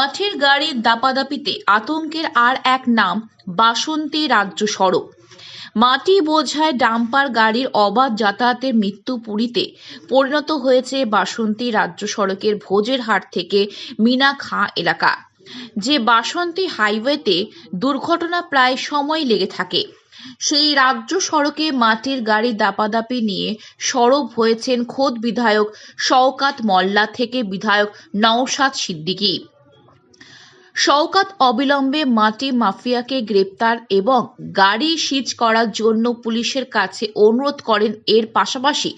মাঠের গাড়ির দাপাদাপিতে আতঙ্কের আর এক নাম, বাসন্তী রাজ্য সড়ক। মাটি বোঝায় ডাম্পার গাড়ির অবাধ যাতায়াতের মৃত্যু পুরীতে পরিণত হয়েছে বাসন্তী রাজ্য সড়কের ভোজের হাট থেকে মিনা খাঁ এলাকা। যে বাসন্তী হাইওয়েতে দুর্ঘটনা প্রায় সময় লেগে থাকে, সেই রাজ্য সড়কে মাটির গাড়ি দাপাদাপি নিয়ে সরব হয়েছেন খোদ বিধায়ক শওকাত মোল্লা থেকে বিধায়ক নওশাদ সিদ্দিকী। শওকাত অবিলম্বে মাটি মাফিয়াকে গ্রেপ্তার এবং গাড়ি সিজ করার জন্য পুলিশের কাছে অনুরোধ করেন। এর পাশাপাশি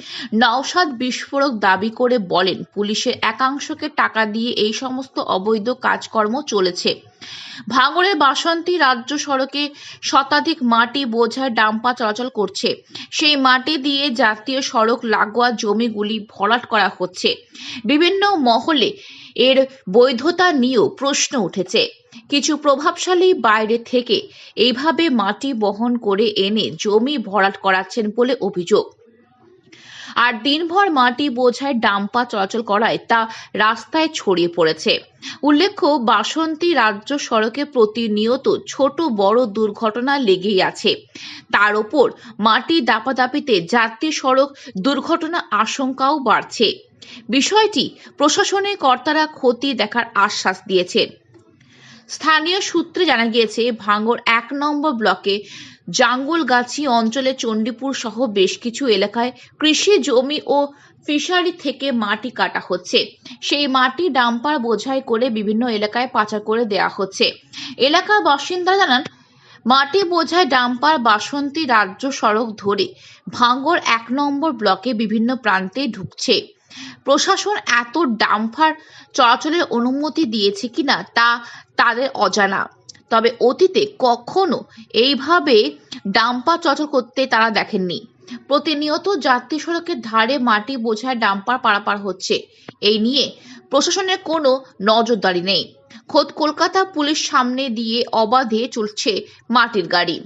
নওশাদ বিস্ফোরক দাবি করে বলেন পুলিশের একাংশকে টাকা দিয়ে এই সমস্ত অবৈধ কাজকর্ম চলেছে। ভাঙড়ের বাসন্তী রাজ্য সড়কে শতাধিক মাটি বোঝায় ডাম্পা চলাচল করছে। সেই মাটি দিয়ে জাতীয় সড়ক লাগোয়া জমিগুলি ভরাট করা হচ্ছে। বিভিন্ন মহলে এর বৈধতা নিয়েও প্রশ্ন উঠেছে। কিছু প্রভাবশালী বাইরে থেকে এইভাবে মাটি বহন করে এনে জমি ভরাট করাচ্ছেন বলে অভিযোগ। আর দিনভর মাটি বোঝায় ডাম্পা চলাচল করায় তা রাস্তায় ছড়িয়ে পড়েছে। উল্লেখ্য, বাসন্তী রাজ্য সড়কে প্রতিনিয়ত ছোট বড় দুর্ঘটনা লেগেই আছে। তার ওপর মাটি দাপাদাপিতে জাতীয় সড়ক দুর্ঘটনা আশঙ্কাও বাড়ছে। বিষয়টি প্রশাসনের কর্তারা ক্ষতি দেখার আশ্বাস দিয়েছেন স্থানীয় সূত্রে জানা গিয়েছে, ভাঙ্গর এক নম্বর ব্লকে জাঙ্গলগাছি অঞ্চলে চণ্ডীপুর সহ বেশ কিছু এলাকায় কৃষি জমি ও ফিশারি থেকে মাটি কাটা হচ্ছে। সেই মাটি ডাম্পার বোঝাই করে বিভিন্ন এলাকায় পাচার করে দেয়া হচ্ছে। এলাকার বাসিন্দা জানান, মাটি বোঝায় ডাম্পার বাসন্তী রাজ্য সড়ক ধরে ভাঙ্গর এক নম্বর ব্লকে বিভিন্ন প্রান্তে ঢুকছে। প্রশাসন এত ডাম্পার চলাচলের অনুমতি দিয়েছে কিনা তা তাদের অজানা। তবে অতীতে কখনো এইভাবে ডাম্পার চলাচল করতে তারা দেখেননি। প্রতিনিয়ত জাতীয় সড়কের ধারে মাটি বোঝায় ডাম্পার পারাপার হচ্ছে। এই নিয়ে প্রশাসনের কোনো নজরদারি নেই। খোদ কলকাতা পুলিশ সামনে দিয়ে অবাধে চলছে মাটির গাড়ি।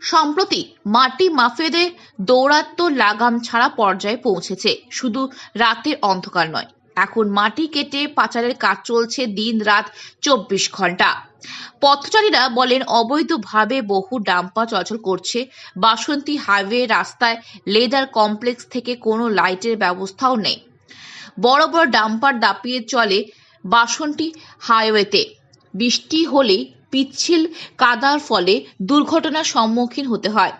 সম্প্রতি মাটি মাফিয়াদের দৌরাত্ম্য লাগাম ছাড়া পর্যায়ে পৌঁছেছে। শুধু রাতের অন্ধকার নয়, এখন মাটি কেটে পাচারের কাজ চলছে দিন রাত চব্বিশ ঘণ্টা। পথচারীরা বলেন, অবৈধভাবে বহু ডাম্পা চলাচল করছে। বাসন্তী হাইওয়ে রাস্তায় লেদার কমপ্লেক্স থেকে কোনো লাইটের ব্যবস্থাও নেই। বড় বড় ডাম্পার দাপিয়ে চলে বাসন্তী হাইওয়েতে। বৃষ্টি হলেই পিচ্ছিল কাদার ফলে দুর্ঘটনার সম্মুখীন হতে হয়।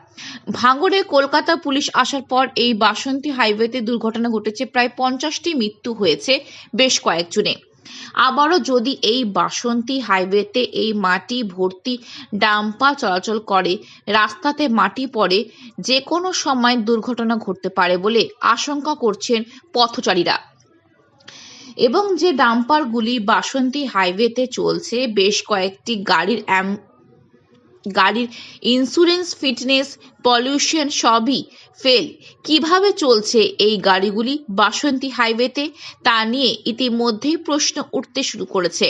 ভাঙড়ে কলকাতা পুলিশ আসার পর এই বাসন্তী হাইওয়েতে দুর্ঘটনা ঘটেছে, প্রায় পঞ্চাশটি মৃত্যু হয়েছে বেশ কয়েকজনে। আবারও যদি এই বাসন্তী হাইওয়েতে এই মাটি ভর্তি ডাম্পা চলাচল করে, রাস্তাতে মাটি পড়ে, যে কোনো সময় দুর্ঘটনা ঘটতে পারে বলে আশঙ্কা করছেন পথচারীরা। এবং যে ডাম্পারগুলি বাসন্তী হাইওয়েতে চলছে, বেশ কয়েকটি গাড়ির গাড়ির ইন্স্যুরেন্স ফিটনেস পলিউশন সবই ফেল কীভাবে চলছে এই গাড়িগুলি বাসন্তী হাইওয়েতে? তা নিয়ে ইতিমধ্যেই প্রশ্ন উঠতে শুরু করেছে।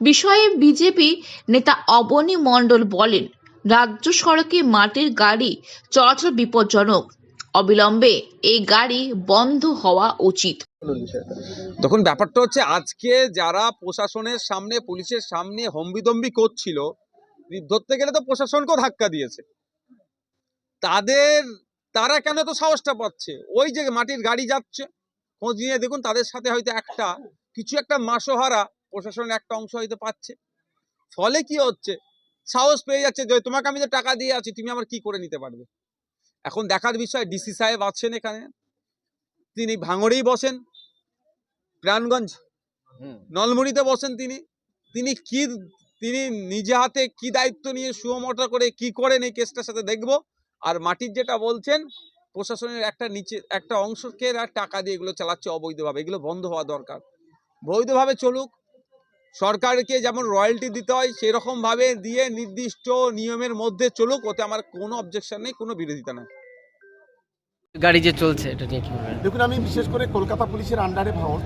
বিষয়ে বিজেপি নেতা অবনী মণ্ডল বলেন, রাজ্য সড়কে মাটির গাড়ি চলাচল বিপজ্জনক। অবিলম্বে এই গাড়ি বন্ধ হওয়া উচিত। দেখুন, ব্যাপারটা হচ্ছে আজকে যারা প্রশাসনের সামনে, পুলিশের সামনে হম্বিদম্বি করছিল, ধরতে গেলে তো প্রশাসনকেও ধাক্কা দিয়েছে। তাদের, তারা কেন তো সাহসটা পাচ্ছে? ওই যে মাটির গাড়ি যাচ্ছে, খোঁজ নিয়ে দেখুন, তাদের সাথে হয়তো একটা, কিছু একটা মাসোহারা প্রশাসনের একটা অংশ হয়তো পাচ্ছে। ফলে কি হচ্ছে? সাহস পেয়ে যাচ্ছে যে, তোমাকে আমি যে টাকা দিয়ে আছি, তুমি আমার কি করে নিতে পারবে? এখন দেখার বিষয় ডিসি সাহেব আছেন এখানে। তিনি ভাঙড়েই বসেন। প্রাণগঞ্জ নলমুড়িতে বসেন তিনি। তিনি কি তিনি নিজে হাতে কি দায়িত্ব নিয়ে সুমোটা করে কি করেন এই কেসটার সাথে দেখব। আর মাটির যেটা বলছেন প্রশাসনের একটা নিচে একটা অংশকে টাকা দিয়ে এগুলো চালাচ্ছে অবৈধভাবে। এগুলো বন্ধ হওয়া দরকার। বৈধভাবে চলুক সরকারকে যেমন রয়্যালটি দিতে হয় সেরকমভাবে দিয়ে নির্দিষ্ট নিয়মের মধ্যে চলুক ওতে আমার কোনো অবজেকশন নেই কোনো বিরোধিতা নেই। গাড়ি যে চলছে এটা নিয়ে কি বলবেন? দেখুন আমি বিশেষ করে কলকাতা পুলিশের আন্ডারে ভাঙন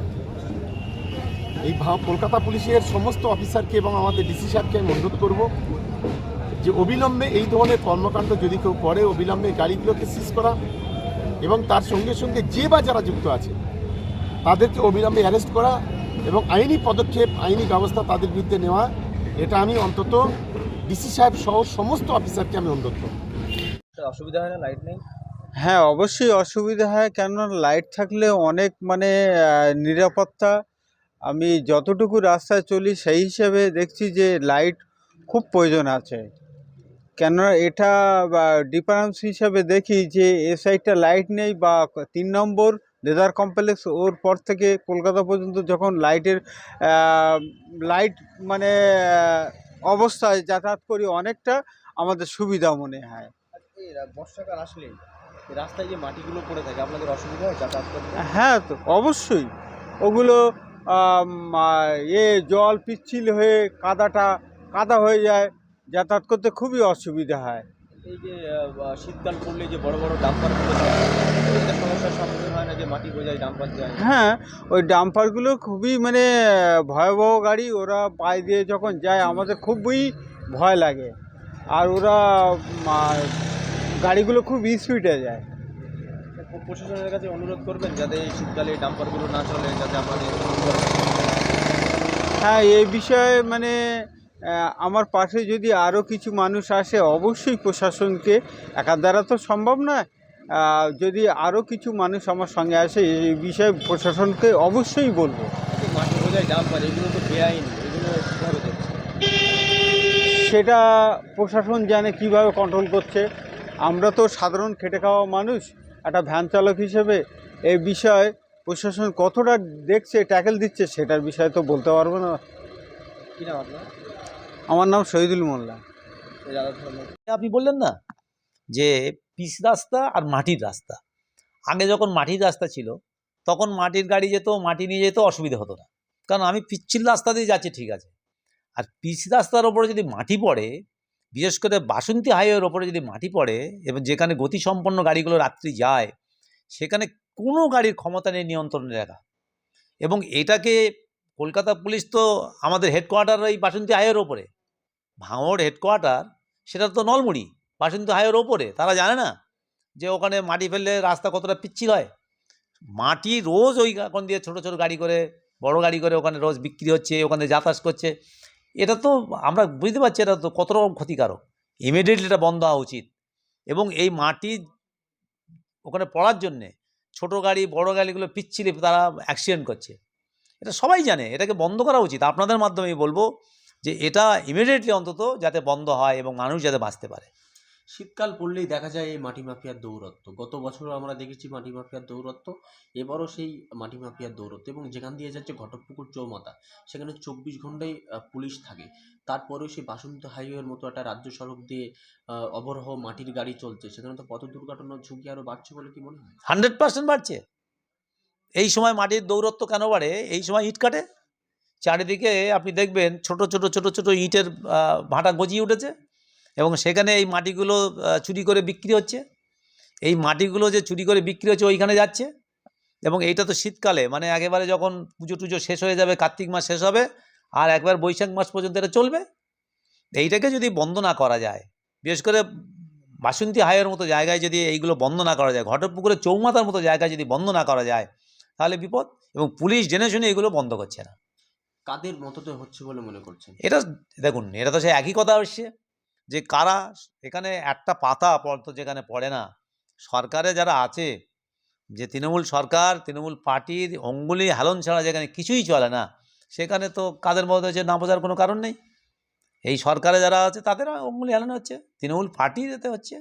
এই ভাঙ কলকাতা পুলিশের সমস্ত অফিসারকে এবং আমাদের ডিসি সাহেবকে আমি অনুরোধ করব যে অবিলম্বে এই ধরনের কর্মকাণ্ড যদি কেউ করে অবিলম্বে গাড়িগুলোকে সিজ করা এবং তার সঙ্গে সঙ্গে যে বা যারা যুক্ত আছে তাদেরকে অবিলম্বে অ্যারেস্ট করা এবং আইনি পদক্ষেপ আইনি ব্যবস্থা তাদের বিরুদ্ধে নেওয়া এটা আমি অন্তত ডিসি সাহেব সহ সমস্ত অফিসারকে আমি অনুরোধ করব। অসুবিধা হয় না? লাইট নেই? হ্যাঁ অবশ্যই অসুবিধা হয় কেননা লাইট থাকলে অনেক মানে নিরাপত্তা। আমি যতটুকু রাস্তায় চলি সেই হিসেবে দেখছি যে লাইট খুব প্রয়োজন আছে। কেননা এটা ডিফারেন্স হিসাবে দেখি যে এ সাইডটা লাইট নেই বা তিন নম্বর লেদার কমপ্লেক্স ওর পর থেকে কলকাতা পর্যন্ত যখন লাইটের লাইট মানে অবস্থায় যাতায়াত করি অনেকটা আমাদের সুবিধা মনে হয়। বর্ষাকাল আসলে রাস্তায় যে মাটিগুলো পড়ে থাকে আপনাদের অসুবিধা হয় যাতায়াত করতে? হ্যাঁ তো অবশ্যই। ওগুলো এ জল পিচ্ছিল হয়ে কাদাটা কাদা হয়ে যায় যাতায়াত করতে খুবই অসুবিধা হয়। এই যে শীতকাল পড়লে যে বড় বড় ডাম্পারগুলো সমস্যার সম্মুখীন হয় না যে মাটি বোঝায় ডাম্পার যায়? হ্যাঁ ওই ডাম্পারগুলো খুবই মানে ভয়াবহ গাড়ি ওরা পায়ে দিয়ে যখন যায় আমাদের খুবই ভয় লাগে। আর ওরা গাড়িগুলো খুব স্পিডে যায়। প্রশাসনের কাছে অনুরোধ করবেন যাতে এই শীতকালে ডাম্পারগুলো না চলে যাতে আমাদের হ্যাঁ এই বিষয়ে মানে আমার পাশে যদি আরও কিছু মানুষ আসে অবশ্যই প্রশাসনকে একার দ্বারা তো সম্ভব নয় যদি আরও কিছু মানুষ আমার সঙ্গে আসে এই বিষয়ে প্রশাসনকে অবশ্যই বলব। সেটা প্রশাসন জানে কীভাবে কন্ট্রোল করছে। আমরা তো সাধারণ খেটে খাওয়া মানুষ একটা ভ্যান চালক হিসেবে এই বিষয়ে প্রশাসন কতটা দেখছে ট্যাকেল দিচ্ছে সেটার বিষয়ে তো বলতে পারব না। কী নাম আপনার? আমার নাম শহীদুল মোল্লা। আপনি বললেন না যে পিচ রাস্তা আর মাটির রাস্তা। আগে যখন মাটির রাস্তা ছিল, তখন মাটির গাড়ি যেত, মাটি নিয়ে যেত, অসুবিধা হতো না। কারণ আমি পিচ্ছিল রাস্তা দিয়ে যাচ্ছি, ঠিক আছে। আর পিচ রাস্তার ওপরে যদি মাটি পড়ে, বিশেষ করে বাসন্তী হাইওয়ের ওপরে যদি মাটি পড়ে, এবং যেখানে গতিসম্পন্ন গাড়িগুলো রাত্রি যায়, সেখানে কোনো গাড়ির ক্ষমতা নেই নিয়ন্ত্রণে রাখা। এবং এটাকে কলকাতা পুলিশ তো আমাদের হেডকোয়ার্টার এই বাসন্তী হাইওয়ের ওপরে। ভাঙড় হেডকোয়ার্টার সেটা তো নলমুড়ি, বাসন্তী হাইওয়ের ওপরে। তারা জানে না যে ওখানে মাটি ফেললে রাস্তা কতটা পিচ্ছিল হয়। মাটি রোজ ওই এখন দিয়ে ছোট ছোট গাড়ি করে, বড় গাড়ি করে ওখানে রোজ বিক্রি হচ্ছে, ওখানে যাতায়াত করছে। এটা তো আমরা বুঝতে পারছি এটা তো কত রকম ক্ষতিকারক। ইমিডিয়েটলি এটা বন্ধ হওয়া উচিত। এবং এই মাটি ওখানে পড়ার জন্যে ছোট গাড়ি, বড় গাড়িগুলো পিচ্ছিলে, তারা অ্যাক্সিডেন্ট করছে। এটা সবাই জানে এটাকে বন্ধ করা উচিত। আপনাদের মাধ্যমে বলব যে এটা ইমিডিয়েটলি অন্তত যাতে বন্ধ হয় এবং মানুষ যাতে বাঁচতে পারে। শীতকাল পড়লেই দেখা যায় এই মাটি মাফিয়ার দৌরত্ব। গত বছরও আমরা দেখেছি মাটি মাফিয়ার দৌরত্ব এবারও সেই মাটি মাফিয়ার দৌরত্ব এবং যেখান দিয়ে যাচ্ছে ঘটকপুকুর চৌমাথা সেখানে চব্বিশ ঘন্টাই আহ, পুলিশ থাকে। তারপরেও সেই বাসন্তী হাইওয়ের মতো একটা রাজ্য সড়ক দিয়ে অবরহ মাটির গাড়ি চলছে সেখানে তো পথ দুর্ঘটনার ঝুঁকি আরও বাড়ছে বলে কি মনে হয়? হান্ড্রেড পার্সেন্ট বাড়ছে। এই সময় মাটির দৌরত্ব কেন বাড়ে? এই সময় ইট কাটে? চারিদিকে আপনি দেখবেন ছোট ছোট ছোট ছোট ইটের ভাটা গজিয়ে উঠেছে এবং সেখানে এই মাটিগুলো চুরি করে বিক্রি হচ্ছে। এই মাটিগুলো যে চুরি করে বিক্রি হচ্ছে ওইখানে যাচ্ছে এবং এইটা তো শীতকালে মানে একেবারে যখন পুজো টুজো শেষ হয়ে যাবে, কার্তিক মাস শেষ হবে আর একবার বৈশাখ মাস পর্যন্ত এটা চলবে, এইটাকে যদি বন্ধ না করা যায়, বিশেষ করে বাসন্তী হাইয়ের মতো জায়গায় যদি এইগুলো বন্ধ না করা যায় ঘটকপুকুরের চৌমাথার মতো জায়গায় যদি বন্ধ না করা যায় তাহলে বিপদ এবং পুলিশ জেনে শুনে এগুলো বন্ধ করছে না। কাদের মততে হচ্ছে বলে মনে করছেন? এটা দেখুন এটা তো সে একই কথা আসছে যে কারা এখানে একটা পাতা পর্যন্ত যেখানে পড়ে না সরকারে যারা আছে যে তৃণমূল সরকার তৃণমূল পার্টির অঙ্গুলি হেলন ছাড়া যেখানে কিছুই চলে না সেখানে তো কাদের মধ্যে হচ্ছে না বোঝার কোনো কারণ নেই। এই সরকারে যারা আছে তাদের অঙ্গুলি হেলন হচ্ছে তৃণমূল পার্টিতে হচ্ছে।